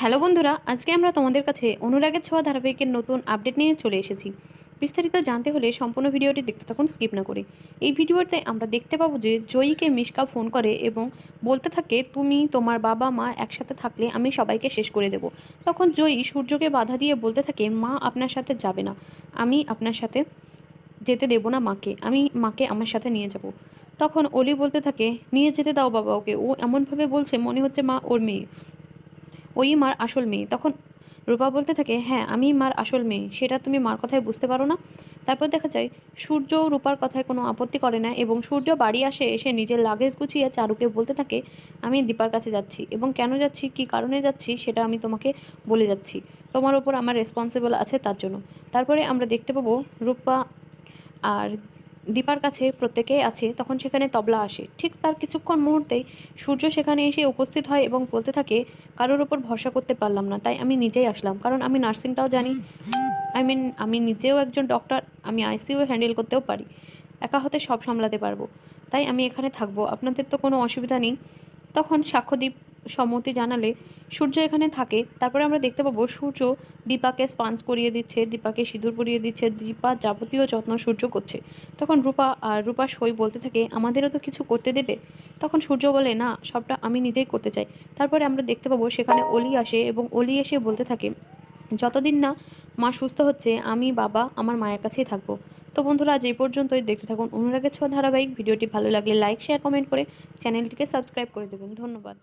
Hello বন্ধুরা, আজকে আমরা তোমাদের কাছে অনুরাগের ছোঁয়া ধারাবাহিকের নতুন আপডেট নিয়ে চলে এসেছি। বিস্তারিত জানতে হলে সম্পূর্ণ ভিডিওটি দেখতে থাকুন, স্কিপ না করে। এই ভিডিওতে আমরা দেখতে পাবো যে জয়ীকে মিশকা ফোন করে এবং বলতে থাকে, তুমি, তোমার বাবা, মা একসাথে থাকলে আমি সবাইকে শেষ করে দেব। তখন জয়ী সূর্যকে বাধা দিয়ে বলতে থাকে, মা আপনার সাথে যাবে না। আমি আপনার সাথে যেতে দেব না মাকে। আমি মাকে আমার সাথে নিয়ে যাব। তখন অলি বলতে থাকে, নিয়ে যেতে দাও বাবা ওকে। ও এমনভাবে বলছে, মনে হচ্ছে মা ওর মেয়ে। ওই মার আসল মেয়ে। তখন রূপা বলতে থাকে হ্যাঁ আমি মার আসল মেয়ে। সেটা তুমি মার কথায় বুঝতে পারো না। তারপর দেখা যায়, সূর্য রূপার কথায় কোনো আপত্তি করে না এবং সূর্য বাড়ি আসে এসে নিজের লাগেজ গুছিয়ে চারুকে বলতে থাকে, আমি দীপার কাছে যাচ্ছি। এবং কেন যাচ্ছি? কী কারণে যাচ্ছি? সেটা আমি তোমাকে বলে যাচ্ছি। তোমার ওপর আমার রেসপন্সিবল আছে তার জন্য। তারপরে আমরা দেখতে পাবো রূপা আর দীপার কাছে প্রত্যেকেই আছে, তখন সেখানে তবলা আসে। ঠিক তার কিছুক্ষণ মুহূর্তেই সূর্য সেখানে এসে উপস্থিত হয় এবং বলতে থাকে, কারোর ওপর ভরসা করতে পারলাম না, তাই আমি নিজেই আসলাম। কারণ আমি নার্সিংটাও জানি আই মিন আমি নিজেও একজন ডক্টর আমি আইসিইউ হ্যান্ডেল করতেও পারি। একা হতে সব সামলাতে পারব। তাই আমি এখানে থাকব, আপনাদের তো কোনো অসুবিধা নেই। তখন সাক্ষ্যদ্বীপ সম্মতি জানালে সূর্য এখানে থাকে। তারপরে আমরা দেখতে পাবো সূর্য দীপাকে স্পাঞ্জ করিয়ে দিচ্ছে, দীপাকে সিঁদুর পরিয়ে দিচ্ছে, দীপা যাবতীয় যত্ন সূর্য করছে। তখন রূপা আর রূপা সই বলতে থাকে, আমাদেরও তো কিছু করতে দেবে? তখন সূর্য বলে, না, সবটা আমি নিজেই করতে চাই। তারপরে আমরা দেখতে পাবো সেখানে অলি আসে এবং অলি এসে বলতে থাকে, যতদিন না মা সুস্থ হচ্ছে, আমি বাবা আমার মায়ের কাছেই থাকব। তো বন্ধুরা, আজ এই পর্যন্তই। দেখতে থাকুন অনুরাগের ছোঁয়া ধারাবাহিক। ভিডিওটি ভালো লাগলে লাইক, শেয়ার, কমেন্ট করে চ্যানেলটিকে সাবস্ক্রাইব করে দেবেন। ধন্যবাদ।